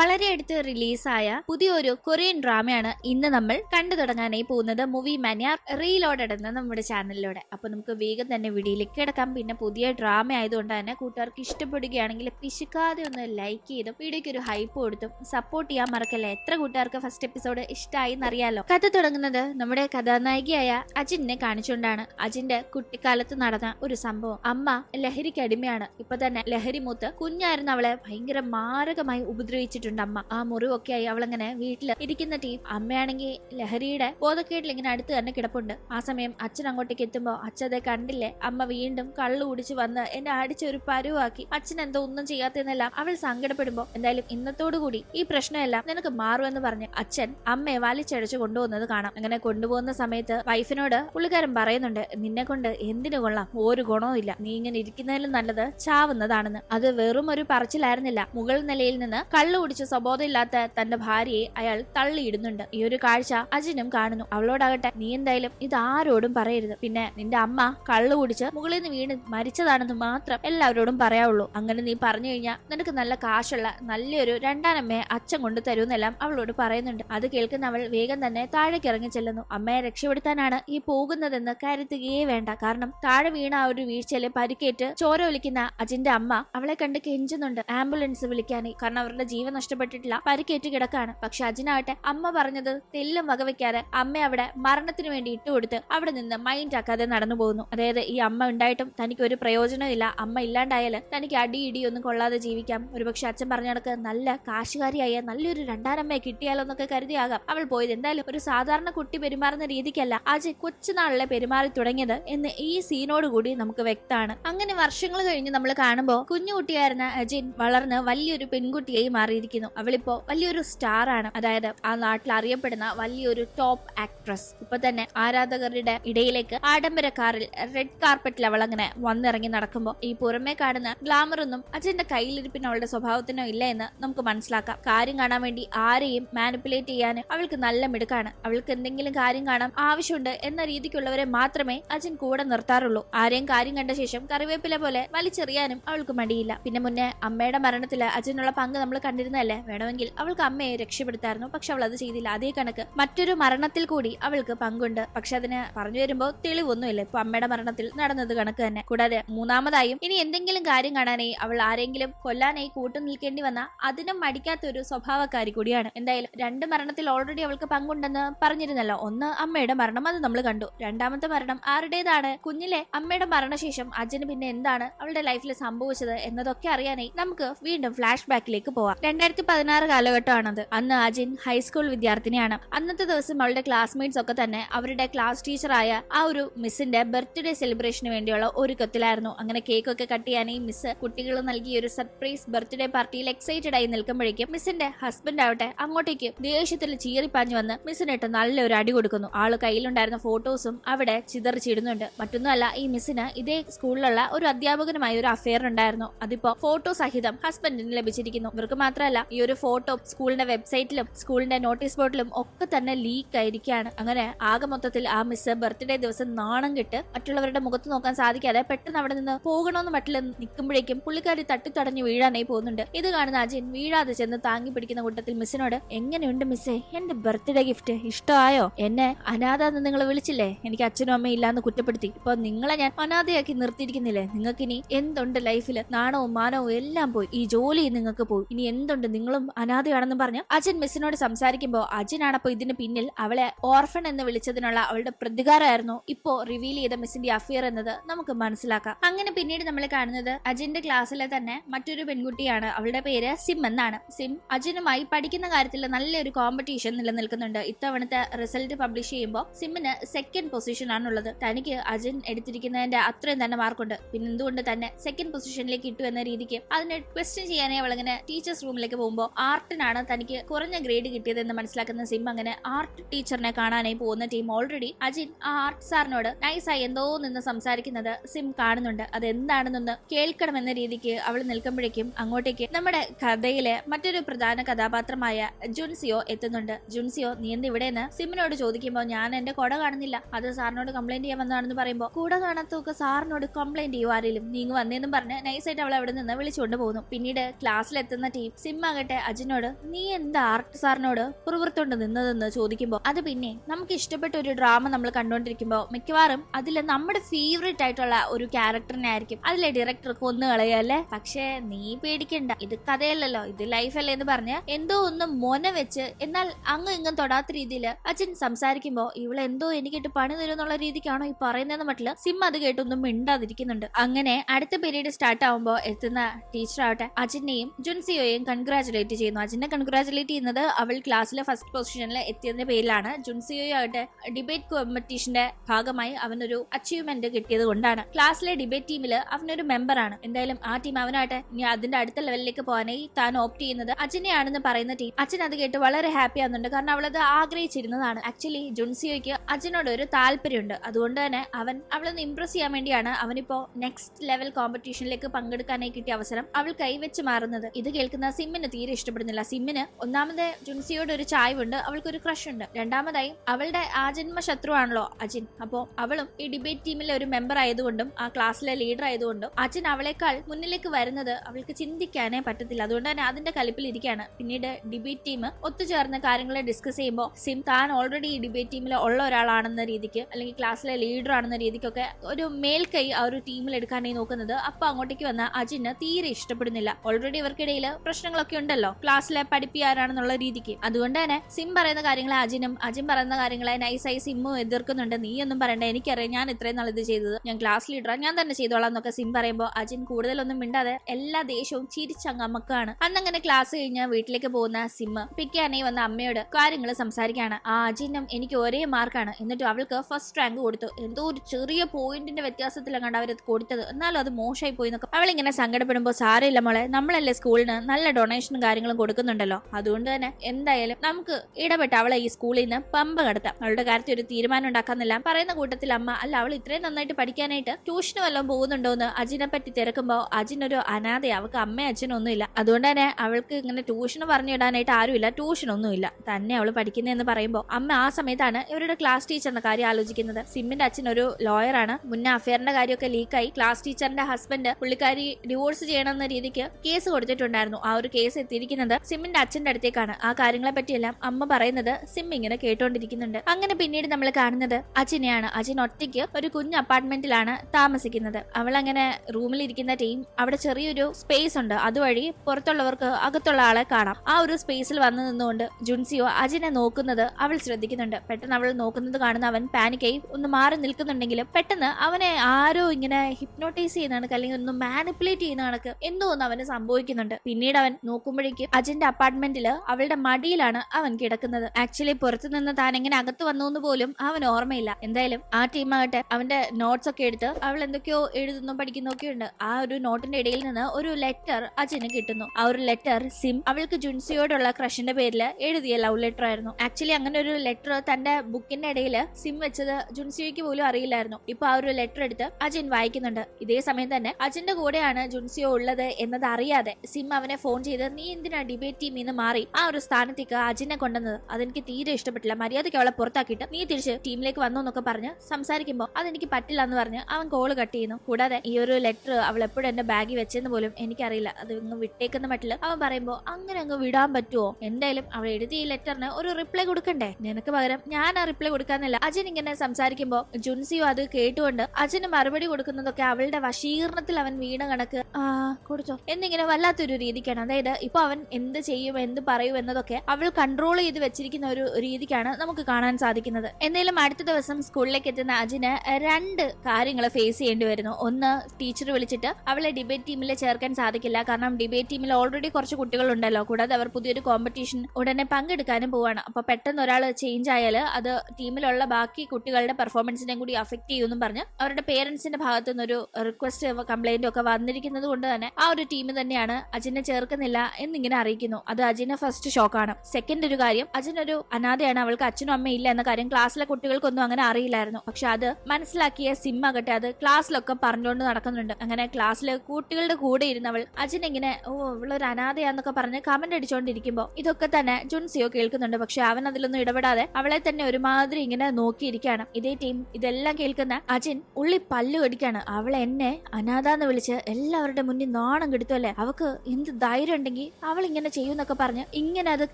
വളരെ അടുത്ത് റിലീസായ പുതിയൊരു കൊറിയൻ ഡ്രാമയാണ് ഇന്ന് നമ്മൾ കണ്ടു തുടങ്ങാനായി പോകുന്നത്. മൂവി മനിയാർ റീലോഡഡ് എന്ന നമ്മുടെ ചാനലിലൂടെ. അപ്പൊ നമുക്ക് വേഗം തന്നെ വീഡിയോയിലേക്ക് കിടക്കാം. പിന്നെ പുതിയ ഡ്രാമ ആയതുകൊണ്ട് തന്നെ കൂട്ടുകാർക്ക് ഇഷ്ടപ്പെടുകയാണെങ്കിൽ പിശുക്കാതെ ഒന്ന് ലൈക്ക് ചെയ്തും വീഡിയോക്ക് ഒരു ഹൈപ്പ് കൊടുത്തും സപ്പോർട്ട് ചെയ്യാൻ മറക്കല്ല? എത്ര കൂട്ടുകാർക്ക് ഫസ്റ്റ് എപ്പിസോഡ് ഇഷ്ടമായി എന്നറിയാലോ. കഥ തുടങ്ങുന്നത് നമ്മുടെ കഥാനായികയായ അജിനെ കാണിച്ചുകൊണ്ടാണ്. അജിന്റെ കുട്ടിക്കാലത്ത് നടന്ന ഒരു സംഭവം. അമ്മ ലഹരിക്ക് അടിമയാണ്. ഇപ്പൊ തന്നെ ലഹരി മൂത്ത് കുഞ്ഞായിരുന്നു അവളെ ഭയങ്കര മാരകമായി ഉപദ്രവിച്ചിട്ടുണ്ട്. അമ്മ. ആ മുറിവൊക്കെ ആയി അവളങ്ങനെ വീട്ടിൽ ഇരിക്കുന്ന ടീം അമ്മയാണെങ്കിൽ ലഹരിയുടെ ബോധക്കേട്ടിൽ ഇങ്ങനെ അടുത്ത് തന്നെ കിടപ്പുണ്ട്. ആ സമയം അച്ഛൻ അങ്ങോട്ടേക്ക് എത്തുമ്പോ അച്ഛതെ കണ്ടില്ലേ? അമ്മ വീണ്ടും കള്ളു കുടിച്ച് വന്ന് എന്നെ അടിച്ച് ഒരു പരുവാക്കി. അച്ഛൻ എന്തോ ഒന്നും ചെയ്യാത്തതെന്നെല്ലാം അവൾ സങ്കടപ്പെടുമ്പോ എന്തായാലും ഇന്നത്തോടുകൂടി ഈ പ്രശ്നമെല്ലാം നിനക്ക് മാറുമെന്ന് പറഞ്ഞ് അച്ഛൻ അമ്മയെ വലിച്ചഴച്ച് കൊണ്ടുപോകുന്നത് കാണാം. അങ്ങനെ കൊണ്ടുപോകുന്ന സമയത്ത് വൈഫിനോട് പുള്ളിക്കാരൻ പറയുന്നുണ്ട് നിന്നെ കൊണ്ട് എന്തിനു കൊള്ളാം? ഒരു ഗുണവും ഇല്ല. നീ ഇങ്ങനെ ഇരിക്കുന്നതിലും നല്ലത് ചാവുന്നതാണെന്ന്. അത് വെറും ഒരു പറച്ചിലായിരുന്നില്ല. മുകൾ നിലയിൽ നിന്ന് കള്ളു കുടിച്ച് സ്വബോധമില്ലാത്ത തന്റെ ഭാര്യയെ അയാൾ തള്ളിയിടുന്നുണ്ട്. ഈ ഒരു കാഴ്ച അജിനും കാണുന്നു. അവളോടാകട്ടെ നീ എന്തായാലും ഇത് ആരോടും പറയരുത്. പിന്നെ നിന്റെ അമ്മ കള്ളു കുടിച്ച് മുകളിൽ നിന്ന് വീണ് മരിച്ചതാണെന്ന് മാത്രം എല്ലാവരോടും പറയാവുള്ളൂ. അങ്ങനെ നീ പറഞ്ഞു കഴിഞ്ഞാൽ നിനക്ക് നല്ല കാശുള്ള നല്ലൊരു രണ്ടാനമ്മയെ അച്ഛൻ കൊണ്ട് തരുമെന്നെല്ലാം അവളോട് പറയുന്നുണ്ട്. അത് കേൾക്കുന്ന അവൾ വേഗം തന്നെ താഴേക്ക് ഇറങ്ങി ചെല്ലുന്നു. അമ്മയെ രക്ഷപ്പെടുത്താനാണ് ഈ പോകുന്നതെന്ന് കരുതുകയേ വേണ്ട. കാരണം താഴെ വീണ ആ ഒരു വീഴ്ചയിൽ പരിക്കേറ്റ് ചോര ഒലിക്കുന്ന അജിന്റെ അമ്മ അവളെ കണ്ട് കെഞ്ചുന്നുണ്ട് ആംബുലൻസ് വിളിക്കാനായി കാരണം അവരുടെ ജീവൻ നഷ്ടപ്പെട്ടിട്ടില്ല. പരിക്കേറ്റ് കിടക്കാണ്. പക്ഷെ അജിനാവട്ടെ അമ്മ പറഞ്ഞത് തെല്ലും വകവെക്കാതെ അമ്മ അവിടെ മരണത്തിന് വേണ്ടി ഇട്ടുകൊടുത്ത് അവിടെ നിന്ന് മൈൻഡ് ആക്കാതെ നടന്നു പോകുന്നു. അതായത് ഈ അമ്മ ഉണ്ടായിട്ടും തനിക്ക് ഒരു പ്രയോജനമില്ല അമ്മ ഇല്ലാണ്ടായാൽ തനിക്ക് അടി ഇടി ഒന്നും കൊള്ളാതെ ജീവിക്കാം. ഒരുപക്ഷെ അച്ഛൻ പറഞ്ഞ കണക്ക് നല്ല കാശുകാരിയായ നല്ലൊരു രണ്ടാനമ്മയെ കിട്ടിയാലോ എന്നൊക്കെ കരുതിയാകാം. അവൾ പോയത് എന്തായാലും ഒരു സാധാരണ കുട്ടി പെരുമാറുന്ന രീതിക്കല്ല. അജയ് കൊച്ചുനാളിലെ പെരുമാറി തുടങ്ങിയത് എന്ന് ഈ സീനോട് കൂടി നമുക്ക് വ്യക്തമാണ്. അങ്ങനെ വർഷങ്ങൾ കഴിഞ്ഞ് നമ്മൾ കാണുമ്പോൾ കുഞ്ഞുകുട്ടിയായിരുന്ന അജിൻ വളർന്ന് വലിയൊരു പെൺകുട്ടിയായി മാറിയിരിക്കുന്നു അവളിപ്പോ വലിയൊരു സ്റ്റാർ ആണ് അതായത് ആ നാട്ടിൽ അറിയപ്പെടുന്ന വലിയൊരു ടോപ്പ് ആക്ട്രസ്. ഇപ്പൊ തന്നെ ആരാധകരുടെ ഇടയിലേക്ക് ആഡംബര കാറിൽ റെഡ് കാർപ്പറ്റിൽ അവൾ അങ്ങനെ വന്നിറങ്ങി നടക്കുമ്പോൾ ഈ പുറമേ കാണുന്ന ഗ്ലാമർ ഒന്നും അജിന്റെ കയ്യിലിരിപ്പിന് അവളുടെ സ്വഭാവത്തിനോ ഇല്ല എന്ന് നമുക്ക് മനസ്സിലാക്കാം. കാര്യം കാണാൻ വേണ്ടി ആരെയും മാനിപ്പുലേറ്റ് ചെയ്യാൻ അവൾക്ക് നല്ല മിടുക്കാണ്. അവൾക്ക് എന്തെങ്കിലും കാര്യം കാണാൻ ആവശ്യമുണ്ട് എന്ന രീതിക്കുള്ളവരെ മാത്രമേ അജിൻ കൂടെ നിർത്താറുള്ളൂ. ആരെയും കാര്യം കണ്ട ശേഷം കറിവേപ്പില പോലെ വലിച്ചെറിയാനും അവൾക്ക് മടിയില്ല. പിന്നെ മുന്നേ അമ്മയുടെ മരണത്തിൽ അജിനുള്ള പങ്ക് നമ്മൾ കണ്ടിരുന്നല്ലേ വേണമെങ്കിൽ അവൾക്ക് അമ്മയെ രക്ഷപ്പെടുത്തായിരുന്നു. പക്ഷെ അവൾ അത് ചെയ്തില്ല. അതേ കണക്ക് മറ്റൊരു മരണത്തിൽ കൂടി അവൾക്ക് പങ്കുണ്ട്. പക്ഷെ അതിന് പറഞ്ഞു വരുമ്പോ തെളിവൊന്നുമില്ല. ഇപ്പൊ അമ്മയുടെ മരണത്തിൽ നടന്നത് കണക്ക് തന്നെ. കൂടാതെ മൂന്നാമതായും ഇനി എന്തെങ്കിലും കാര്യം കാണാനായി അവൾ ആരെങ്കിലും കൊല്ലാനായി കൂട്ടു നിൽക്കേണ്ടി വന്ന അതിനും മടിക്കാത്ത ഒരു സ്വഭാവക്കാരി കൂടിയാണ്. എന്തായാലും രണ്ട് മരണത്തിൽ ഓൾറെഡി അവൾക്ക് പങ്കുണ്ടെന്ന് പറഞ്ഞിരുന്നല്ലോ. ഒന്ന് അമ്മയുടെ മരണം അത് നമ്മൾ കണ്ടു. രണ്ടാമത്തെ മരണം ആരുടേതാണ്? കുഞ്ഞിലെ അമ്മയുടെ മരണശേഷം അജന് പിന്നെ എന്താണ് അവളുടെ ലൈഫിൽ സംഭവിച്ചത് എന്നതൊക്കെ അറിയാനായി നമുക്ക് വീണ്ടും ഫ്ലാഷ് ബാക്കിലേക്ക് പോവാം. രണ്ടായിരത്തി പതിനാറ് കാലഘട്ടമാണത്. അന്ന് അജിൻ ഹൈസ്കൂൾ വിദ്യാർത്ഥിനിയാണ്. അന്നത്തെ ദിവസം അവളുടെ ക്ലാസ്മേറ്റ്സ് ഒക്കെ തന്നെ അവരുടെ ക്ലാസ് ടീച്ചറായ ആ ഒരു മിസ്സിന്റെ ബർത്ത്ഡേ സെലിബ്രേഷന് വേണ്ടിയുള്ള ഒരുക്കത്തിലായിരുന്നു. അങ്ങനെ കേക്ക് ഒക്കെ കട്ട് ചെയ്യാൻ ഈ മിസ് കുട്ടികൾ നൽകിയ ഒരു സർപ്രൈസ് ബർത്ത്ഡേ പാർട്ടിയിൽ എക്സൈറ്റഡ് ആയി നിൽക്കുമ്പോഴേക്കും മിസ്സിന്റെ ഹസ്ബൻഡ് ആവട്ടെ അങ്ങോട്ടേക്ക് ദേഷ്യത്തിൽ ചീറിപ്പാഞ്ഞു വന്ന് മിസ്സിനിട്ട് നല്ലൊരു അടി കൊടുക്കുന്നു. ആൾ കയ്യിലുണ്ടായിരുന്ന ഫോട്ടോസും അവിടെ ചിതറിച്ചിടുന്നുണ്ട്. മറ്റൊന്നുമല്ല ഈ മിസ്സിന് ഇതേ സ്കൂളിലുള്ള ഒരു അധ്യാപകനുമായി ഒരു അഫെയർ ഉണ്ടായിരുന്നു. അതിപ്പോ ഫോട്ടോ സഹിതം ഹസ്ബൻഡിന് ലഭിച്ചിരിക്കുന്നു. ഇവർക്ക് മാത്രമല്ല ഈ ഒരു ഫോട്ടോ സ്കൂളിന്റെ വെബ്സൈറ്റിലും സ്കൂളിന്റെ നോട്ടീസ് ബോർഡിലും ഒക്കെ തന്നെ ലീക്ക് ആയിരിക്കുകയാണ്. അങ്ങനെ ആകെ മൊത്തത്തിൽ ആ മിസ് ബർത്ത്ഡേ ദിവസം നാണം കിട്ട് മറ്റുള്ളവരുടെ മുഖത്ത് നോക്കാൻ സാധിക്കാതെ പെട്ടെന്ന് അവിടെ നിന്ന് പോകണമെന്ന് മറ്റിൽ നിൽക്കുമ്പോഴേക്കും പുള്ളിക്കാരി തട്ടിത്തടഞ്ഞു വീഴാനായി പോകുന്നുണ്ട്. ഇത് കാണുന്ന അജിൻ വീഴാതെ ചെന്ന് താങ്ങി പിടിക്കുന്ന കൂട്ടത്തിൽ മിസ്സിനോട് എങ്ങനെയുണ്ട് മിസ്സേ എന്റെ ബർത്ത്ഡേ ഗിഫ്റ്റ് ഇഷ്ടമായോ? എന്നെ അനാഥ എന്ന് നിങ്ങൾ വിളിച്ചില്ലേ? എനിക്ക് അച്ഛനും അമ്മയും ഇല്ലാന്ന് കുറ്റപ്പെടുത്തി. ഇപ്പൊ നിങ്ങളെ ഞാൻ അനാഥയാക്കി നിർത്തിയിരിക്കുന്നില്ലേ? നിങ്ങൾക്ക് ഇനി എന്തുണ്ട് ലൈഫിൽ നാണവും മാനവും എല്ലാം പോയി. ഈ ജോലി നിങ്ങൾക്ക് പോയി. ഇനി എന്തുണ്ട് നിങ്ങളും അനാഥയാണെന്ന് പറഞ്ഞു അജിൻ മിസ്സിനോട് സംസാരിക്കുമ്പോൾ അജിനാണപ്പോ ഇതിന് പിന്നിൽ അവളെ ഓർഫൺ എന്ന് വിളിച്ചതിനുള്ള അവളുടെ പ്രതികാരമായിരുന്നു ഇപ്പോ റിവീൽ ചെയ്ത മിസ്സിന്റെ അഫിയർ എന്നത് നമുക്ക് മനസ്സിലാക്കാം. അങ്ങനെ പിന്നീട് നമ്മൾ കാണുന്നത് അജിന്റെ ക്ലാസ്സിലെ തന്നെ മറ്റൊരു പെൺകുട്ടിയാണ്. അവളുടെ പേര് സിം എന്നാണ്. സിം അജിനുമായി പഠിക്കുന്ന കാര്യത്തിൽ നല്ലൊരു കോമ്പറ്റീഷൻ നിലനിൽക്കുന്നുണ്ട്. ഇത്തവണത്തെ റിസൾട്ട് പബ്ലിഷ് ചെയ്യുമ്പോൾ സിമ്മിന് സെക്കൻഡ് പൊസിഷൻ ആണുള്ളത്. തനിക്ക് അജിൻ എടുത്തിരിക്കുന്നതിന്റെ അത്രയും തന്നെ മാർക്കുണ്ട് പിന്നെ എന്തുകൊണ്ട് തന്നെ സെക്കൻഡ് പൊസിഷനിലേക്ക് ഇട്ടു എന്ന രീതിക്ക് അതിനെ ക്വസ്റ്റ്യൻ ചെയ്യാനേ അവളിങ്ങനെ ടീച്ചേഴ്സ് റൂമിലേക്ക് പോകുമ്പോൾ ആർട്ടിനാണ് തനിക്ക് കുറഞ്ഞ ഗ്രേഡ് കിട്ടിയതെന്ന് മനസ്സിലാക്കുന്ന സിം അങ്ങനെ ആർട്ട് ടീച്ചറിനെ കാണാനായി പോകുന്ന ടീം ഓൾറെഡി അജിൻ ആ ആർട്ട് സാറിനോട് നൈസായി എന്തോ നിന്ന് സംസാരിക്കുന്നത് സിം കാണുന്നുണ്ട്. അത് എന്താണെന്നൊന്ന് കേൾക്കണമെന്ന രീതിക്ക് അവൾ നിൽക്കുമ്പോഴേക്കും അങ്ങോട്ടേക്ക് നമ്മുടെ കഥയിലെ മറ്റൊരു പ്രധാന കഥാപാത്രമായ ജുൻസിയോ എത്തുന്നുണ്ട്. ജുൻസിയോ നീ എന്ത് ഇവിടെയെന്ന്? സിമ്മിനോട് ചോദിക്കുമ്പോൾ ഞാൻ എന്റെ കൊട കാണുന്നില്ല. അത് സാറിനോട് കംപ്ലൈന്റ് ചെയ്യാൻ വന്നതാണെന്ന് പറയുമ്പോൾ കൂടെ കാണാത്തൊക്കെ സാറിനോട് കംപ്ലൈന്റ് ചെയ്യുവാരിലും ആരെങ്കിലും നീങ്ങ് വന്നേന്നും പറഞ്ഞ് നൈസായിട്ട് അവൾ അവിടെ നിന്ന് വിളിച്ചുകൊണ്ട് പോകുന്നു പിന്നീട് ക്ലാസ്സിലെത്തുന്ന ടീം സിം ആകട്ടെ അജിനോട് നീ എന്താ ആർട്ട് സാറിനോട് പുറവൃത്തോണ്ട് നിന്നതെന്ന് ചോദിക്കുമ്പോൾ അത് പിന്നെ നമുക്ക് ഇഷ്ടപ്പെട്ട ഒരു ഡ്രാമ നമ്മൾ കണ്ടുകൊണ്ടിരിക്കുമ്പോൾ മിക്കവാറും അതിൽ നമ്മുടെ ഫേവറേറ്റ് ആയിട്ടുള്ള ഒരു ക്യാരക്ടറിനെ ആയിരിക്കും അതിലെ ഡയറക്ടർ കൊന്നു കളയല്ലേ പക്ഷേ നീ പേടിക്കണ്ട. ഇത് കഥയല്ലല്ലോ. ഇത് ലൈഫല്ലേ എന്ന് പറഞ്ഞ് എന്തോ ഒന്ന് മൊന വെച്ച് എന്നാൽ അങ്ങ് ഇങ്ങും തൊടാത്ത രീതിയിൽ അച്ഛൻ സംസാരിക്കുമ്പോ ഇവളെ എന്തോ എനിക്കിട്ട് പണി തരും എന്നുള്ള രീതിക്കാണോ ഈ പറയുന്നതെന്ന് മട്ടിൽ സിം അത് കേട്ടൊന്നും മിണ്ടാതിരിക്കുന്നുണ്ട്. അങ്ങനെ അടുത്ത പീരീഡ് സ്റ്റാർട്ട് ആവുമ്പോൾ എത്തുന്ന ടീച്ചറാവട്ടെ അച്ഛനെയും ജുൻസിയോയും കൺഗ്രാചുലേറ്റ് ചെയ്യുന്നു. അജിനെ കൺഗ്രാചുലേറ്റ് ചെയ്യുന്നത് അവൾ ക്ലാസ്സിലെ ഫസ്റ്റ് പൊസിഷനിൽ എത്തിയതിന്റെ പേരിലാണ്. ജുൻസിയോയുടെ ഡിബേറ്റ് കോമ്പറ്റീഷന്റെ ഭാഗമായി അവനൊരു അച്ചീവ്മെന്റ് കിട്ടിയത് കൊണ്ടാണ്. ക്ലാസ്സിലെ ഡിബേറ്റ് ടീമിൽ അവനൊരു മെമ്പറാണ് എന്തായാലും ആ ടീം അവനാട്ടെ. ഇനി അതിന്റെ അടുത്ത ലെവലിലേക്ക് പോകാനായി താൻ ഓപ്റ്റ് ചെയ്യുന്നത് അജിനെയാണെന്ന് പറയുന്ന ടീം അച്ഛൻ അത് കേട്ട് വളരെ ഹാപ്പി ആവുന്നുണ്ട്. കാരണം അവളത് ആഗ്രഹിച്ചിരുന്നതാണ്. ആക്ച്വലി ജുൻസിയോയ്ക്ക് അജിനോട് ഒരു താല്പര്യമുണ്ട്. അതുകൊണ്ട് തന്നെ അവൻ അവളൊന്ന് ഇംപ്രസ് ചെയ്യാൻ വേണ്ടിയാണ് അവനിപ്പോ നെക്സ്റ്റ് ലെവൽ കോമ്പറ്റീഷനിലേക്ക് പങ്കെടുക്കാനായി കിട്ടിയ അവസരം അവൾ കൈവച്ച് മാറുന്നത്. ഇത് കേൾക്കുന്ന സിമ്മിന് തീരെ ഇഷ്ടപ്പെടുന്നില്ല. സിമ്മിന് ഒന്നാമത് ജുൻസിയോട് ഒരു ചായവുണ്ട് അവൾക്കൊരു ക്രഷ് ഉണ്ട് രണ്ടാമതായി അവളുടെ ആജന്മ ശത്രുവാണല്ലോ അജിൻ. അപ്പോ അവളും ഈ ഡിബേറ്റ് ടീമിലെ ഒരു മെമ്പർ ആയതുകൊണ്ടും ആ ക്ലാസ്സിലെ ലീഡർ ആയതുകൊണ്ടും അജിൻ അവളെക്കാൾ മുന്നിലേക്ക് വരുന്നത് അവൾക്ക് ചിന്തിക്കാനേ പറ്റത്തില്ല. അതുകൊണ്ട് തന്നെ അതിന്റെ കലിപ്പിൽ ഇരിക്കുകയാണ്. പിന്നീട് ഡിബേറ്റ് ടീം ഒത്തുചേർന്ന് കാര്യങ്ങളെ ഡിസ്കസ് ചെയ്യുമ്പോൾ സിം താൻ ഓൾറെഡി ഈ ഡിബേറ്റ് ടീമിൽ ഉള്ള ഒരാളാണെന്ന രീതിക്ക് അല്ലെങ്കിൽ ക്ലാസ്സിലെ ലീഡർ ആണെന്ന രീതിക്കൊക്കെ ഒരു മേൽക്കൈ ആ ഒരു ടീമിൽ എടുക്കാനായി നോക്കുന്നത്. അപ്പൊ അങ്ങോട്ടേക്ക് വന്ന അജിന് തീരെ ഇഷ്ടപ്പെടുന്നില്ല. ഓൾറെഡി ഇവർക്കിടയിൽ പ്രശ്നങ്ങളൊക്കെ ഉണ്ടല്ലോ. ക്ലാസ്സിലെ പഠിപ്പിയാരാണെന്നുള്ള രീതിക്ക്. അതുകൊണ്ട് തന്നെ സിം പറയുന്ന കാര്യങ്ങളെ അജിനും അജിൻ പറയുന്ന കാര്യങ്ങളെ നൈസായി സിമ്മും എതിർക്കുന്നുണ്ട്. നീ ഒന്നും പറയണ്ട. എനിക്കറിയാം ഞാൻ ഇത്രയും നാൾ ഇത് ചെയ്തത്. ഞാൻ ക്ലാസ് ലീഡറാ ഞാൻ തന്നെ ചെയ്തോളാം എന്നൊക്കെ സിം പറയുമ്പോൾ അജിൻ കൂടുതലൊന്നും മിണ്ടാതെ എല്ലാ ദേഷ്യവും ചിരിച്ചങ്ങ് അമ്മക്കാണ് അന്നങ്ങനെ ക്ലാസ് കഴിഞ്ഞ് വീട്ടിലേക്ക് പോകുന്ന സിമ്മ് പിക്കാനായി വന്ന അമ്മയോട് കാര്യങ്ങൾ സംസാരിക്കാണ്. ആ അജിനും എനിക്ക് ഒരേ മാർക്കാണ് എന്നിട്ട് അവൾക്ക് ഫസ്റ്റ് റാങ്ക് കൊടുത്തു. എന്തോ ഒരു ചെറിയ പോയിന്റിന്റെ വ്യത്യാസത്തിലാണ് അവരത് കൊടുത്തത്. എന്നാലും അത് മോശമായി പോയി എന്നൊക്കെ അവളിങ്ങനെ സങ്കടപ്പെടുമ്പോൾ സാരമില്ല മോളെ. നമ്മളല്ലേ സ്കൂളിന് നല്ല ഡൊണേഷനും കാര്യങ്ങളും കൊടുക്കുന്നുണ്ടല്ലോ. അതുകൊണ്ട് തന്നെ എന്തായാലും നമുക്ക് ഇടപെട്ട് അവളെ ഈ സ്കൂളിൽ നിന്ന് പമ്പ കടത്താം. അവളുടെ കാര്യത്തിൽ ഒരു തീരുമാനം ഉണ്ടാക്കാന്നില്ല പറയുന്ന കൂട്ടത്തിൽ അമ്മ അല്ല അവൾ ഇത്രയും നന്നായിട്ട് പഠിക്കാനായിട്ട് ട്യൂഷന് വല്ലതും പോകുന്നുണ്ടോ എന്ന് അജിനെ പറ്റി തിരക്കുമ്പോ അജിനൊരു അനാഥ അവൾക്ക് അമ്മയും അച്ഛനും ഒന്നുമില്ല. അതുകൊണ്ട് തന്നെ അവൾക്ക് ഇങ്ങനെ ട്യൂഷൻ പറഞ്ഞു ഇടാനായിട്ട് ആരുമില്ല. ട്യൂഷൻ ഒന്നുമില്ല. തന്നെ അവൾ പഠിക്കുന്നതെന്ന് പറയുമ്പോൾ അമ്മ ആ സമയത്താണ് ഇവരുടെ ക്ലാസ് ടീച്ചറിന്റെ കാര്യം ആലോചിക്കുന്നത്. സിമ്മിന്റെ അച്ഛൻ ഒരു ലോയറാണ് മുന്നേ അഫയറിന്റെ കാര്യമൊക്കെ ലീക്കായി ക്ലാസ് ടീച്ചറിന്റെ ഹസ്ബൻഡ് പുള്ളിക്കാരി ഡിവോഴ്സ് ചെയ്യണമെന്ന രീതിക്ക് കേസ് കൊടുത്തിട്ടുണ്ടായിരുന്നു. ആ ഒരു കേസ് എത്തിയിരിക്കുന്നത് സിമ്മിന്റെ അച്ഛന്റെ അടുത്തേക്കാണ്. ആ കാര്യങ്ങളെ പറ്റിയെല്ലാം അമ്മ പറയുന്നത് സിം ഇങ്ങനെ കേട്ടോണ്ടിരിക്കുന്നുണ്ട്. അങ്ങനെ പിന്നീട് നമ്മൾ കാണുന്നത് അച്ഛനെയാണ് അച്ഛൻ ഒറ്റയ്ക്ക് ഒരു കുഞ്ഞ് അപ്പാർട്ട്മെന്റിലാണ് താമസിക്കുന്നത്. അവൾ അങ്ങനെ റൂമിൽ ഇരിക്കുന്ന ടീം അവിടെ ചെറിയൊരു സ്പേസ് ഉണ്ട്. അതുവഴി പുറത്തുള്ളവർക്ക് അകത്തുള്ള ആളെ കാണാം. ആ ഒരു സ്പേസിൽ വന്നു നിന്നുകൊണ്ട് ജുൻസിയോ അജിനെ നോക്കുന്നത് അവൾ ശ്രദ്ധിക്കുന്നുണ്ട്. പെട്ടെന്ന് അവൾ നോക്കുന്നത് കാണുന്ന അവൻ പാനിക്കായി ഒന്ന് മാറി നിൽക്കുന്നുണ്ടെങ്കിലും പെട്ടെന്ന് അവനെ ആരോ ഇങ്ങനെ ഹിപ്നോട്ടൈസ് ചെയ്യുന്ന കണക്ക് അല്ലെങ്കിൽ ഒന്ന് മാനിപ്പുലേറ്റ് ചെയ്യുന്ന കണക്ക് എന്തോ ഒന്ന് അവന് സംഭവിക്കുന്നുണ്ട്. പിന്നീട് അവൻ നോക്കുമ്പോഴേക്കും അജിന്റെ അപ്പാർട്ട്മെന്റിൽ അവളുടെ മടിയിലാണ് അവൻ കിടക്കുന്നത്. ആക്ച്വലി പുറത്തു നിന്ന് താൻ എങ്ങനെ അകത്ത് വന്നു എന്ന് പോലും അവൻ ഓർമ്മയില്ല. എന്തായാലും ആ ടീമാകട്ടെ അവന്റെ നോട്ട്സ് ഒക്കെ എടുത്ത് അവൾ എന്തൊക്കെയോ എഴുതുന്നു പഠിക്കുന്നു ഒക്കെ ഉണ്ട്. ആ ഒരു നോട്ടിന്റെ ഇടയിൽ നിന്ന് ഒരു ലെറ്റർ അജിന് കിട്ടുന്നു. ആ ഒരു ലെറ്റർ സിം അവൾക്ക് ജുൻസിയോടുള്ള ക്രഷിന്റെ പേരിൽ എഴുതിയ ലവ് ലെറ്റർ ആയിരുന്നു. ആക്ച്വലി അങ്ങനെ ഒരു ലെറ്റർ തന്റെ ബുക്കിന്റെ ഇടയിൽ സിം വെച്ചത് ജുൻസിയോയ്ക്ക് പോലും അറിയില്ലായിരുന്നു. ഇപ്പൊ ആ ഒരു ലെറ്റർ എടുത്ത് അജിൻ വായിക്കുന്നുണ്ട്. ഇതേ സമയം തന്നെ അജിന്റെ കൂടെയാണ് ജുൻസിയോ ഉള്ളത് എന്നത് അറിയാതെ സിം അവനെ ഫോൺ ചെയ്ത് നീ എന്തിനാ ഡിബേറ്റ് ടീമിൽ നിന്ന് മാറി? ആ ഒരു സ്ഥാനത്തേക്ക് അജിനെ കൊണ്ടുവന്നത്. അതെനിക്ക് തീരെ ഇഷ്ടപ്പെട്ടില്ല. മര്യാദയ്ക്ക് അവളെ പുറത്താക്കിയിട്ട് നീ തിരിച്ച് ടീമിലേക്ക് വന്നു എന്നൊക്കെ പറഞ്ഞ് സംസാരിക്കുമ്പോൾ അതെനിക്ക് പറ്റില്ല എന്ന് പറഞ്ഞ് അവൻ കോൾ കട്ട് ചെയ്യുന്നു. കൂടാതെ ഈ ഒരു ലെറ്റർ അവൾ എപ്പോഴും എന്റെ ബാഗിൽ വെച്ചെന്ന് പോലും എനിക്കറിയില്ല. അത് ഇങ്ങ് വിട്ടേക്കുന്ന പറ്റില്ല. അവൻ പറയുമ്പോൾ അങ്ങനെ അങ്ങ് വിടാൻ പറ്റുമോ എന്തായാലും അവൾ എഴുതിയ ഈ ലെറ്ററിന് ഒരു റിപ്ലൈ കൊടുക്കണ്ടേ? നിനക്ക് പകരം ഞാൻ ആ റിപ്ലൈ കൊടുക്കാന്നില്ല അജിൻ ഇങ്ങനെ സംസാരിക്കുമ്പോൾ ജുൻസിയോ അത് കേട്ടുകൊണ്ട് അജിന് മറുപടി കൊടുക്കുന്നതൊക്കെ അവളുടെ വശീകരണത്തിൽ അവൻ വീണ കണക്ക് ആ കൊടുത്തോ? എന്നിങ്ങനെ വല്ലാത്തൊരു രീതിക്കാണ്. അതായത് ഇപ്പൊ അവൻ എന്ത് ചെയ്യും എന്ത് പറയും എന്നതൊക്കെ അവൾ കൺട്രോൾ ചെയ്ത് വെച്ചിരിക്കുന്ന ഒരു രീതിക്കാണ് നമുക്ക് കാണാൻ സാധിക്കുന്നത്. എന്തായാലും അടുത്ത ദിവസം സ്കൂളിലേക്ക് എത്തുന്ന അജിന് രണ്ട് കാര്യങ്ങൾ ഫേസ് ചെയ്യേണ്ടി വരുന്നു. ഒന്ന് ടീച്ചർ വിളിച്ചിട്ട് അവളെ ഡിബേറ്റ് ടീമിൽ ചേർക്കാൻ സാധിക്കില്ല. കാരണം ഡിബേറ്റ് ടീമിൽ ഓൾറെഡി കുറച്ച് കുട്ടികളുണ്ടല്ലോ. കൂടാതെ അവർ പുതിയൊരു കോമ്പറ്റീഷൻ ഉടനെ പങ്കെടുക്കാനും പോവാണ്. അപ്പൊ പെട്ടെന്ന് ഒരാൾ ചേഞ്ച് ആയാൽ അത് ടീമിലുള്ള ബാക്കി കുട്ടികളുടെ പെർഫോമൻസിനെയും കൂടി അഫക്ട് ചെയ്യുമെന്നും പറഞ്ഞ് അവരുടെ പേരൻസിന്റെ ഭാഗത്തുനിന്ന് ഒരു റിക്വസ്റ്റ് കംപ്ലൈന്റ് ഒക്കെ വന്നിരിക്കുന്നത് കൊണ്ട് തന്നെ ആ ഒരു ടീം തന്നെയാണ് അജിനെ ചേർക്കുന്നില്ല. എന്നിങ്ങനെ അറിയിക്കുന്നു. അത് അജിന് ഫസ്റ്റ് ഷോക്കാണ് സെക്കൻഡ് ഒരു കാര്യം അജിൻ ഒരു അനാഥയാണ്. അവൾക്ക് അച്ഛനും അമ്മയും ഇല്ല എന്ന കാര്യം ക്ലാസ്സിലെ കുട്ടികൾക്കൊന്നും അങ്ങനെ അറിയില്ലായിരുന്നു. പക്ഷെ അത് മനസ്സിലാക്കിയ സിം ആകട്ടെ അത് ക്ലാസ്സിലൊക്കെ പറഞ്ഞുകൊണ്ട് നടക്കുന്നുണ്ട്. അങ്ങനെ ക്ലാസ്സിലെ കുട്ടികളുടെ കൂടെ ഇരുന്നവൾ അജിൻ ഇങ്ങനെ ഓ ഇവളൊരു അനാഥയാന്നൊക്കെ പറഞ്ഞ് കമന്റ് അടിച്ചുകൊണ്ടിരിക്കുമ്പോൾ ഇതൊക്കെ തന്നെ ജുൻസിയോ കേൾക്കുന്നുണ്ട്. പക്ഷെ അവൻ അതിലൊന്നും ഇടപെടാതെ അവളെ തന്നെ ഒരുമാതിരി ഇങ്ങനെ നോക്കിയിരിക്കുകയാണ്. ഇതേ ടീം ഇതെല്ലാം കേൾക്കുന്ന അജിൻ ഉള്ളി പല്ലു കടിക്കാണ്. അവൾ എന്നെ അനാഥ എന്ന് വിളിച്ച് എല്ലാവരുടെ മുന്നിൽ നാണം കെടുത്തുമല്ലേ അവക്ക് എന്ത് ധൈര്യം ചെയ്തിട്ടുണ്ടെങ്കിൽ അവൾ ഇങ്ങനെ ചെയ്യുന്നൊക്കെ പറഞ്ഞ് ഇങ്ങനെ അത്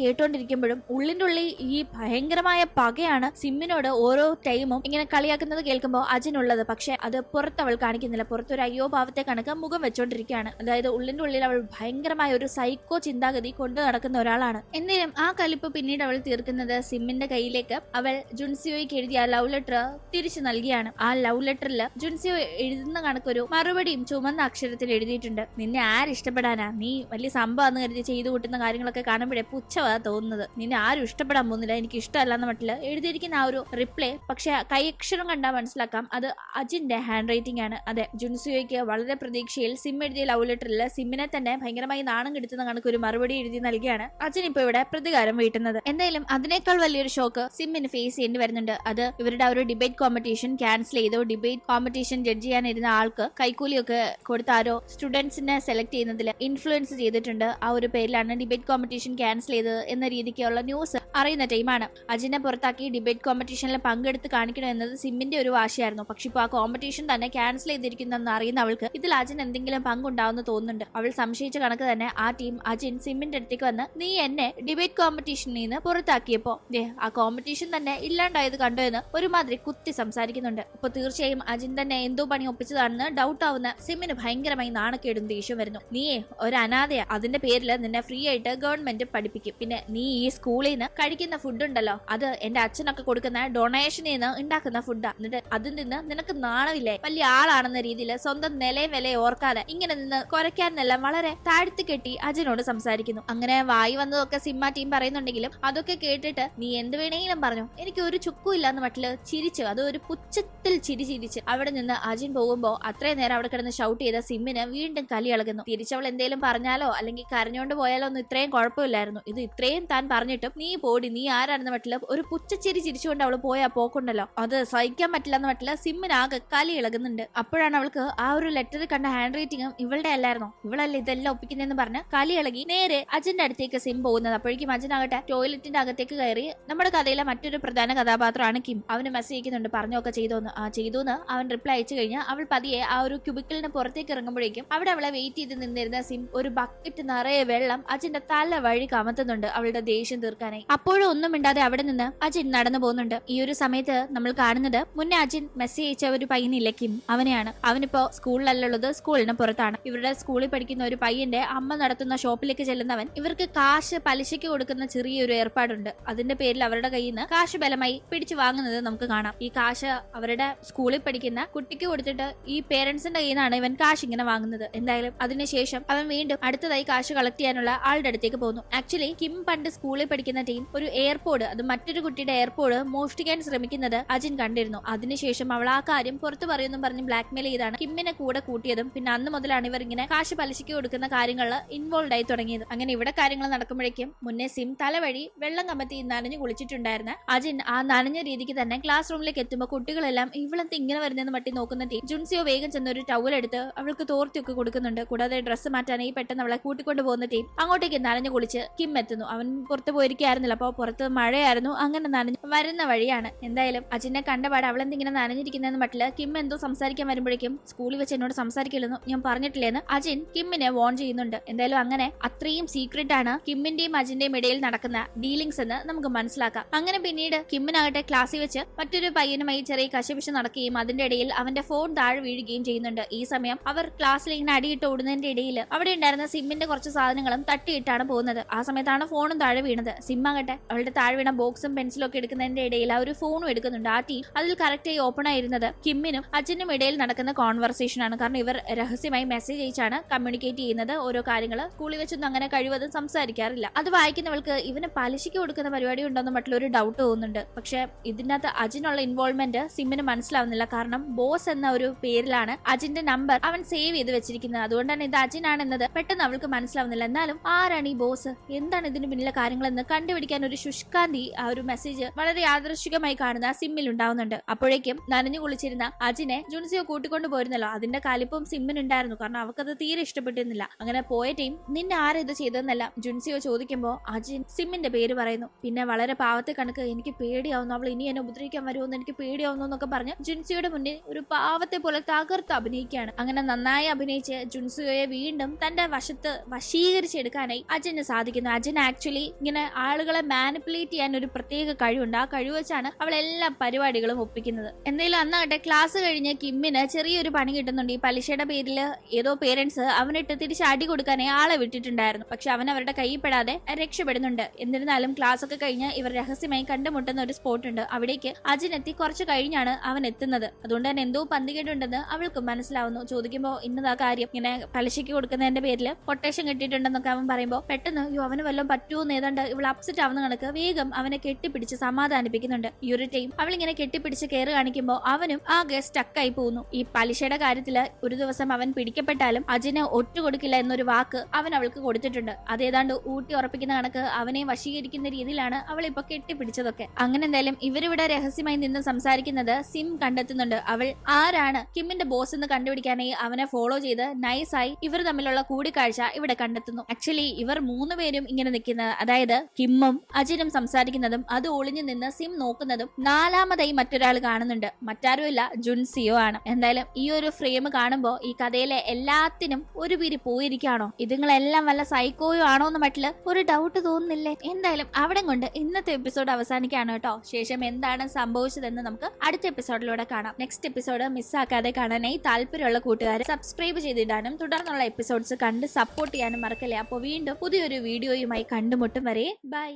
കേട്ടോണ്ടിരിക്കുമ്പോഴും ഉള്ളിന്റെ ഉള്ളിൽ ഈ ഭയങ്കരമായ പകയാണ് സിമ്മിനോട് ഓരോ ടൈമും ഇങ്ങനെ കളിയാക്കുന്നത് കേൾക്കുമ്പോൾ അജിനുള്ളത്. പക്ഷെ അത് പുറത്ത് അവൾ കാണിക്കുന്നില്ല. പുറത്തൊരു അയ്യോ ഭാവത്തെ കണക്ക് മുഖം വെച്ചോണ്ടിരിക്കുകയാണ്. അതായത് ഉള്ളിന്റെ ഉള്ളിൽ അവൾ ഭയങ്കരമായ ഒരു സൈക്കോ ചിന്താഗതി കൊണ്ടു നടക്കുന്ന ഒരാളാണ്. എന്തിനും ആ കലിപ്പ് പിന്നീട് അവൾ തീർക്കുന്നത് സിമ്മിന്റെ കയ്യിലേക്ക്. അവൾ ജുൻസിയോയ്ക്ക് എഴുതിയ ലവ് ലെറ്റർ തിരിച്ചു നൽകിയാണ്. ആ ലവ് ലെറ്ററിൽ ജുൻസിയോ എഴുതുന്ന കണക്കൊരു മറുപടിയും ചുമന്ന അക്ഷരത്തിൽ എഴുതിയിട്ടുണ്ട്. നിന്നെ ആരിഷ്ടപ്പെടാനാ നീ വലിയ സംഭവം കരുതി ചെയ്തു കൂട്ടുന്ന കാര്യങ്ങളൊക്കെ കാണുമ്പോഴേ പുച്ഛവാ തോന്നുന്നത്. നിന്നെ ആരും ഇഷ്ടപ്പെടാൻ പോകുന്നില്ല എനിക്ക് ഇഷ്ടമല്ല എന്ന മട്ടിൽ എഴുതിയിരിക്കുന്ന ആ ഒരു റിപ്ലൈ പക്ഷെ കൈയക്ഷരം കണ്ടാൽ മനസ്സിലാക്കാം. അത് അജിന്റെ ഹാൻഡ് റൈറ്റിംഗ് ആണ്. അതെ ജുൻസുയോയ്ക്ക് വളരെ പ്രതീക്ഷയിൽ സിം എഴുതിയ ലവ് ലെറ്ററിൽ സിമ്മിനെ തന്നെ ഭയങ്കരമായി നാണം കെടുത്തുന്ന കണക്ക് ഒരു മറുപടി എഴുതി നൽകിയാണ് അജിൻ ഇപ്പൊ ഇവിടെ പ്രതികാരം വീട്ടുന്നത്. എന്തായാലും അതിനേക്കാൾ വലിയൊരു ഷോക്ക് സിമ്മിന് ഫേസ് ചെയ്യേണ്ടി വരുന്നുണ്ട്. അത് ഇവരുടെ ഒരു ഡിബേറ്റ് കോമ്പറ്റീഷൻ ക്യാൻസൽ ചെയ്തോ ഡിബേറ്റ് കോമ്പറ്റീഷൻ ജഡ്ജ് ചെയ്യാനിരുന്ന ആൾക്ക് കൈക്കൂലിയൊക്കെ കൊടുത്താരോ സ്റ്റുഡൻസിനെ സെലക്ട് ചെയ്യുന്നതിൽ ഇൻഫ്ലുവൻസ് ചെയ്തിട്ടുണ്ട്. ആ ഒരു പേരിലാണ് ഡിബേറ്റ് കോമ്പറ്റീഷൻ ക്യാൻസൽ ചെയ്തത് എന്ന രീതിക്കുള്ള ന്യൂസ് അറിയുന്ന ടൈമാണ് അജിനെ പുറത്താക്കി ഡിബേറ്റ് കോമ്പറ്റീഷനിൽ പങ്കെടുത്ത് കാണിക്കണം എന്നത് സിമ്മിന്റെ ഒരു വാശിയായിരുന്നു. പക്ഷെ ഇപ്പോൾ ആ കോമ്പറ്റീഷൻ തന്നെ ക്യാൻസൽ ചെയ്തിരിക്കുന്നെന്ന് അറിയുന്ന അവൾക്ക് ഇതിൽ അജിൻ എന്തെങ്കിലും പങ്കുണ്ടാവുമെന്ന് തോന്നുന്നുണ്ട്. അവൾ സംശയിച്ച കണക്ക് തന്നെ ആ ടീം അജിൻ സിമ്മിന്റെ അടുത്തേക്ക് വന്ന് നീ എന്നെ ഡിബേറ്റ് കോമ്പറ്റീഷനിൽ നിന്ന് പുറത്താക്കിയപ്പോ? ആ കോമ്പറ്റീഷൻ തന്നെ ഇല്ലാണ്ടായത് കണ്ടോ എന്ന് ഒരുമാതിരി കുത്തി സംസാരിക്കുന്നുണ്ട്. അപ്പൊ തീർച്ചയായും അജിൻ തന്നെ എന്തോ പണി ഒപ്പിച്ചതാണെന്ന് ഡൗട്ട് ആവുന്ന സിമ്മിന് ഭയങ്കരമായി നാണക്കേടും ദേഷ്യം വരുന്നു. നീയേ ഒരു അനാഥയാ. അതിന്റെ പേരിൽ നിന്നെ ഫ്രീ ആയിട്ട് ഗവൺമെന്റ് പഠിപ്പിക്കും. പിന്നെ നീ ഈ സ്കൂളിൽ നിന്ന് കഴിക്കുന്ന ഫുഡ് ഉണ്ടല്ലോ അത് എന്റെ അച്ഛനൊക്കെ കൊടുക്കുന്ന ഡൊണേഷനിൽ നിന്ന് ഉണ്ടാക്കുന്ന ഫുഡാ എന്നിട്ട് അതിൽ നിന്ന് നിനക്ക് നാണമില്ലേ? വലിയ ആളാണെന്ന രീതിയിൽ സ്വന്തം നിലയും വിലയും ഓർക്കാതെ ഇങ്ങനെ നിന്ന് കുറയ്ക്കാനെല്ലാം വളരെ താഴ്ത്തി കെട്ടി അജിനോട് സംസാരിക്കുന്നു. അങ്ങനെ വായി വന്നതൊക്കെ സിമ്മ ടീം പറയുന്നുണ്ടെങ്കിലും അതൊക്കെ കേട്ടിട്ട് നീ എന്ത് വേണമെങ്കിലും പറഞ്ഞു. എനിക്ക് ഒരു ചുക്കും ഇല്ലാന്ന് മട്ടിൽ ചിരിച്ചു അത് ഒരു പുച്ഛത്തിൽ ചിരി ചിരിച്ച് അവിടെ നിന്ന് അജിൻ പോകുമ്പോ അത്രയും നേരം അവിടെ കിടന്ന് ഷൗട്ട് ചെയ്ത സിമ്മിന് വീണ്ടും കലി ഇളകുന്നു തിരിച്ചവൾ എന്തെങ്കിലും പറഞ്ഞാലോ അല്ലെങ്കിൽ കരഞ്ഞോണ്ട് പോയാലൊന്നും ഇത്രയും കുഴപ്പമില്ലായിരുന്നു. ഇത് ഇത്രയും താൻ പറഞ്ഞിട്ടും നീ പോടി നീ ആരാണെന്ന് പറ്റില്ല. ഒരു പുച്ചച്ചിരി ചിരിച്ചുകൊണ്ട് അവൾ പോയാ പോക്കുണ്ടല്ലോ. അത് സഹിക്കാൻ പറ്റില്ല എന്ന് പറ്റില്ല. സിമ്മിനാകെ കലി ഇളകുന്നുണ്ട്. അപ്പോഴാണ് അവൾക്ക് ആ ഒരു ലെറ്റർ കണ്ട ഹാൻഡ് റൈറ്റിംഗും ഇവളുടെ അല്ലായിരുന്നോ? ഇവളല്ല ഇതെല്ലാം ഒപ്പിക്കുന്നതെന്ന് പറഞ്ഞ് കലി ഇളകി നേരെ അജിന്റെ അടുത്തേക്ക് സിം പോകുന്നത്. അപ്പോഴേക്കും അജിനാകട്ടെ ടോയ്ലറ്റിന്റെ അകത്തേക്ക് കയറി നമ്മുടെ കഥയിലെ മറ്റൊരു പ്രധാന കഥാപാത്രമാണ് കിം. അവന് മെസ്സേജ് അയക്കുന്നുണ്ട്. പറഞ്ഞൊക്കെ ചെയ്തോന്ന്. ആ ചെയ്തു എന്ന് അവൻ റിപ്ലൈ അയച്ചു കഴിഞ്ഞാൽ അവൾ പതിയെ ആ ഒരു ക്യൂബിക്കിളിന് പുറത്തേക്ക് ഇറങ്ങുമ്പോഴേക്കും അവിടെ അവളെ വെയിറ്റ് ചെയ്ത് നിന്നിരുന്ന സിം ഒരു ബക്കറ്റ് നിറയെ വെള്ളം അജിന്റെ തല വഴി കമത്തുന്നുണ്ട് അവളുടെ ദേഷ്യം തീർക്കാനായി. അപ്പോഴും ഒന്നും മിണ്ടാതെ അവിടെ നിന്ന് അജിൻ നടന്നു പോകുന്നുണ്ട്. ഈ ഒരു സമയത്ത് നമ്മൾ കാണുന്നത് മുന്നേ അജിൻ മെസ്സേജ് അയച്ച ഒരു പയ്യനില്ലേ കിം അവനെയാണ്. അവനിപ്പോ സ്കൂളിലല്ലുള്ളത് സ്കൂളിന് പുറത്താണ്. ഇവരുടെ സ്കൂളിൽ പഠിക്കുന്ന ഒരു പയ്യന്റെ അമ്മ നടത്തുന്ന ഷോപ്പിലേക്ക് ചെല്ലുന്നവൻ ഇവർക്ക് കാശ് പലിശയ്ക്ക് കൊടുക്കുന്ന ചെറിയൊരു ഏർപ്പാടുണ്ട്. അതിന്റെ പേരിൽ അവരുടെ കയ്യിൽ നിന്ന് കാശ് ബലമായി പിടിച്ചു വാങ്ങുന്നത് നമുക്ക് കാണാം. ഈ കാശ് അവരുടെ സ്കൂളിൽ പഠിക്കുന്ന കുട്ടിക്ക് കൊടുത്തിട്ട് ഈ പേരൻസിന്റെ കയ്യിൽ നിന്നാണ് ഇവൻ കാശ് ഇങ്ങനെ വാങ്ങുന്നത്. എന്തായാലും അതിനുശേഷം അവൻ വീണ്ടും അടുത്തതായി കാശ് കളക്ട് ചെയ്യാനുള്ള ആളുടെ അടുത്തേക്ക് പോകുന്നു. ആക്ച്വലി കിം പണ്ട് സ്കൂളിൽ പഠിക്കുന്ന ടീം ഒരു എയർപോർട്ട് അത് മറ്റൊരു കുട്ടിയുടെ എയർപോർട്ട് മോഷ്ടിക്കാൻ ശ്രമിക്കുന്നത് അജിൻ കണ്ടിരുന്നു. അതിനുശേഷം അവൾ ആ കാര്യം പുറത്തു പറയുമെന്നും പറഞ്ഞ് ബ്ലാക്ക്മെയിൽ ചെയ്താണ് കിമ്മിനെ കൂടെ കൂട്ടിയതും പിന്നെ അന്ന് മുതലാണ് ഇവർ ഇങ്ങനെ കാശ് പലിശയ്ക്ക് കൊടുക്കുന്ന കാര്യങ്ങളിൽ ഇൻവോൾവ് ആയി തുടങ്ങിയത്. അങ്ങനെ ഇവിടെ കാര്യങ്ങൾ നടക്കുമ്പോഴേക്കും മുന്നേ സിം തലവഴി വെള്ളം കമത്തി നനഞ്ഞു കുളിച്ചിട്ടുണ്ടായിരുന്ന അജിൻ ആ നനഞ്ഞ രീതിക്ക് തന്നെ ക്ലാസ് റൂമിലേക്ക് എത്തുമ്പോൾ കുട്ടികളെല്ലാം ഇവളെന്ത് ഇങ്ങനെ വരുന്നതെന്ന് മട്ടി നോക്കുന്ന ടീം ജുൻസിയോ വേഗം ചെന്ന് ഒരു ടവൽ എടുത്ത് അവൾക്ക് തോർത്തിയൊക്കെ കൊടുക്കുന്നുണ്ട്. കൂടാതെ ഡ്രസ്സ് മാറ്റാനായി പെട്ടെന്ന് അവളെ കൂട്ടിക്കൊണ്ട് പോകുന്ന ടീം അങ്ങോട്ടേക്ക് നനഞ്ഞു കുളിച്ച് കിം എത്തുന്നു. അവൻ പുറത്ത് പോയിരിക്കായിരുന്നില്ല അപ്പോൾ പുറത്ത് മഴയായിരുന്നു. അങ്ങനെ നനഞ്ഞു വരുന്ന വഴിയാണ്. എന്തായാലും അജിനെ കണ്ടപാട് അവൾ എന്തിങ്ങനെ നനഞ്ഞിരിക്കുന്നതെന്ന് പറ്റില്ല. കിം എന്തോ സംസാരിക്കാൻ വരുമ്പോഴേക്കും സ്കൂളിൽ വെച്ച് എന്നോട് സംസാരിക്കില്ലെന്ന് ഞാൻ പറഞ്ഞിട്ടില്ലെന്ന് അജിൻ കിമ്മിനെ വോൺ ചെയ്യുന്നുണ്ട്. എന്തായാലും അങ്ങനെ അത്രയും സീക്രട്ട് ആണ് കിമ്മിന്റെയും അജിന്റെയും ഇടയിൽ നടക്കുന്ന ഡീലിങ്സ് എന്ന് നമുക്ക് മനസ്സിലാക്കാം. അങ്ങനെ പിന്നീട് കിമ്മിനാകട്ടെ ക്ലാസ്സിൽ വെച്ച് മറ്റൊരു പയ്യനുമായി ചെറിയ കശപിശ നടക്കുകയും അതിന്റെ ഇടയിൽ അവന്റെ ഫോൺ താഴെ വീഴുകയും ചെയ്യുന്നുണ്ട്. ഈ സമയം അവർ ക്ലാസ്സിൽ ഇങ്ങനെ അടിയിട്ട് ഓടുന്നതിന്റെ ഇടയിൽ അവിടെ ഉണ്ടായിരുന്ന സിമ്മിന്റെ കുറച്ച് സാധനങ്ങളും തട്ടിയിട്ടാണ് പോകുന്നത്. ആ സമയത്താണ് ഫോണും താഴെ വീണത്. സിമ്മ ആകട്ടെ അവളുടെ താഴെ വീണ ബോക്സും പെൻസിലും ഒക്കെ എടുക്കുന്നതിന്റെ ഇടയിൽ ആ ഒരു ഫോണും എടുക്കുന്നുണ്ട്. ആ ടീം അതിൽ കറക്റ്റായി ഓപ്പൺ ആയിരുന്നത് കിമ്മിനും അച്ഛനും ഇടയിൽ നടക്കുന്ന കോൺവെർസേഷൻ ആണ്. കാരണം ഇവർ രഹസ്യമായി മെസ്സേജ് അയച്ചാണ് കമ്മ്യൂണിക്കേറ്റ് ചെയ്യുന്നത്. ഓരോ കാര്യങ്ങൾ സ്കൂളിൽ വെച്ചൊന്നും അങ്ങനെ കഴിവതും സംസാരിക്കാറില്ല. അത് വായിക്കുന്നവൾക്ക് ഇവന് പലിശയ്ക്ക് കൊടുക്കുന്ന പരിപാടി ഉണ്ടോന്ന് മറ്റുള്ള ഒരു ഡൗട്ട് തോന്നുന്നുണ്ട്. പക്ഷെ ഇതിനകത്ത് അജിനുള്ള ഇൻവോൾവ്മെന്റ് സിമ്മിന് മനസ്സിലാവുന്നില്ല. കാരണം ബോസ് എന്ന ഒരു പേരിലാണ് അജിന്റെ നമ്പർ അവൻ സേവ് ചെയ്ത് വെച്ചിരിക്കുന്നത്. അതുകൊണ്ടാണ് ഇത് അജിനാണെന്നത് പെട്ടെന്ന് അവൾക്ക് മനസ്സിലാവുന്നില്ല. എന്നാലും ആരാണ് ഈ ബോസ് എന്താണ് ഇതിന് പിന്നിലെ കാര്യങ്ങളെന്ന് കണ്ടുപിടിക്കാൻ ഒരു ശുഷ്കാന്തി ആ ഒരു മെസ്സേജ് വളരെ യാദൃശികമായി കാണുന്ന സിമ്മിൽ ഉണ്ടാവുന്നുണ്ട്. അപ്പോഴേക്കും നനഞ്ഞു കുളിച്ചിരുന്ന അജിനെ ജുൻസിയോ കൂട്ടിക്കൊണ്ട് പോയിരുന്നല്ലോ. അതിന്റെ കാലിപ്പും സിമ്മിനുണ്ടായിരുന്നു കാരണം അവർക്കത് തീരെ ഇഷ്ടപ്പെട്ടിരുന്നില്ല. അങ്ങനെ പോയ ടീം നിന്നെ ആരാ ഇത് ചെയ്തതെന്നല്ല? ജുൻസിയോ ചോദിക്കുമ്പോ അജിൻ സിമ്മിന്റെ പേര് പറയുന്നു. പിന്നെ വളരെ പാവത്തെ കണക്ക് എനിക്ക് പേടിയാവുന്നു. അവൾ ഇനി എന്നെ ഉപദ്രവിക്കാൻ വരുമെന്ന് എനിക്ക് പേടിയാവുന്നു എന്നൊക്കെ പറഞ്ഞ് ജുൻസിയുടെ മുന്നിൽ ഒരു പാവത്തെ പോലെ തകർത്ത് അഭിനയിക്കുകയാണ്. അങ്ങനെ നന്നായി അഭിനയിച്ച് ജുൻസിയോയെ വീണ്ടും തന്റെ വശത്ത് വശീകരിച്ചെടുക്കാനായി അജന് സാധിക്കുന്നു. അജൻ ആക്ച്വലി ഇങ്ങനെ ആളുകളെ മാനിപ്പുലേറ്റ് ചെയ്യാൻ ഒരു പ്രത്യേക കഴിവുണ്ട്. ആ കഴിവ് വെച്ചാണ് അവൾ എല്ലാ പരിപാടികളും ഒപ്പിക്കുന്നത്. എന്തായാലും അന്നാകട്ടെ ക്ലാസ് കഴിഞ്ഞ് കിമ്മിന് ചെറിയൊരു പണി കിട്ടുന്നുണ്ട്. ഈ പലിശയുടെ പേരിൽ ഏതോ പേരൻസ് അവനിട്ട് തിരിച്ച് അടി കൊടുക്കാനായി ആളെ വിട്ടിട്ടുണ്ടായിരുന്നു. പക്ഷെ അവൻ അവരുടെ കൈ പെടാതെ രക്ഷപ്പെടുന്നുണ്ട്. എന്നിരുന്നാലും ക്ലാസ് ഒക്കെ കഴിഞ്ഞ് ഇവർ രഹസ്യമായി കണ്ടുമുട്ടുന്ന ഒരു സ്പോട്ട് ഉണ്ട്. അവിടേക്ക് അജിൻ എത്തി കുറച്ച് കഴിഞ്ഞാണ് അവൻ എത്തുന്നത്. അതുകൊണ്ട് തന്നെ എന്തോ പന്തികേടുണ്ടെന്ന് അവൾക്ക് മനസ്സിലാവുന്നു. ചോദിക്കുമ്പോൾ ഇന്നതാ കാര്യം. ഇങ്ങനെ പലിശയ്ക്ക് കൊടുക്കുന്നതിന്റെ പേരിൽ കൊട്ടേഷൻ കിട്ടിയിട്ടുണ്ടെന്നൊക്കെ അവൻ പറയുമ്പോൾ പെട്ടെന്ന് അയ്യോ അവന് വല്ലതും പറ്റുമോ ഏതാണ്ട് ഇവൾ അപ്സെറ്റ് ആവുന്ന കണക്ക് വേഗം അവനെ കെട്ടിപ്പിടിച്ച് സമാധാനിപ്പിക്കുന്നുണ്ട്. യുരിറ്റയും അവളിങ്ങനെ കെട്ടിപ്പിടിച്ച് കയറി കാണിക്കുമ്പോൾ അവനും ആകെ സ്റ്റക്കായി പോകുന്നു. ഈ പലിശയുടെ കാര്യത്തിൽ ഒരു ദിവസം അവൻ പിടിക്കപ്പെട്ടാലും അജിന് ഒറ്റ കൊടുക്കില്ല എന്നൊരു വാക്ക് അവൻ അവൾക്ക് കൊടുത്തിട്ടുണ്ട്. അതേതാണ്ട് ഊട്ടി ഉറപ്പിക്കുന്ന കണക്ക് അവനെ വശീകരിക്കുന്ന രീതിയിലാണ് അവൾ ഇപ്പൊ കെട്ടിപ്പിടിച്ചതൊക്കെ. അങ്ങനെ എന്തായാലും ഇവരിവിടെ രഹസ്യമായി നിന്ന് സംസാരിക്കുന്നത് സിം കണ്ടെത്തുന്നുണ്ട്. അവൾ ആരാണ്? കിമ്മിന്റെ ബോസ് എന്ന് കണ്ടുപിടിക്കാനായി അവനെ ഫോളോ ചെയ്ത് നൈസായി ഇവർ തമ്മിലുള്ള കൂടിക്കാഴ്ച ഇവിടെ കണ്ടെത്തുന്നു. ആക്ച്വലി ഇവർ മൂന്നുപേരും ഇങ്ങനെ നിൽക്കുന്നത് അതായത് കിമ്മും അജിനും സംസാരിക്കുന്നതും അത് ഒളിഞ്ഞു നിന്ന് സിം നോക്കുന്നതും നാലാമതായി മറ്റൊരാൾ കാണുന്നുണ്ട്. മറ്റാരുമില്ല ജുൻസിയോ ആണ്. എന്തായാലും ഈ ഒരു ഫ്രെയിം കാണുമ്പോൾ ഈ കഥയിലെ എല്ലാത്തിനും ഒരു പിരി പോയിരിക്കാണോ ഇതുങ്ങളെല്ലാം വല്ല സൈക്കോയോ ആണോ എന്ന് മറ്റിൽ ഒരു ഡൗട്ട് തോന്നുന്നില്ലേ? എന്തായാലും അവിടെ കൊണ്ട് ഇന്നത്തെ എപ്പിസോഡ് അവസാനിക്കാണ് കേട്ടോ. ശേഷം എന്താണ് സംഭവിച്ചതെന്ന് നമുക്ക് അടുത്ത എപ്പിസോഡിലൂടെ കാണാം. നെക്സ്റ്റ് എപ്പിസോഡ് മിസ്സാക്കാതെ കാണാനായി താല്പര്യമുള്ള കൂട്ടുകാരെ സബ്സ്ക്രൈബ് ചെയ്തിടാനും തുടർന്നുള്ള എപ്പിസോഡ്സ് കണ്ട് സപ്പോർട്ട് ചെയ്യാനും മറക്കല്ലേ. അപ്പോൾ വീണ്ടും പുതിയൊരു വീഡിയോയുമായി കണ്ടുമുട്ടും വരെ. ബൈ.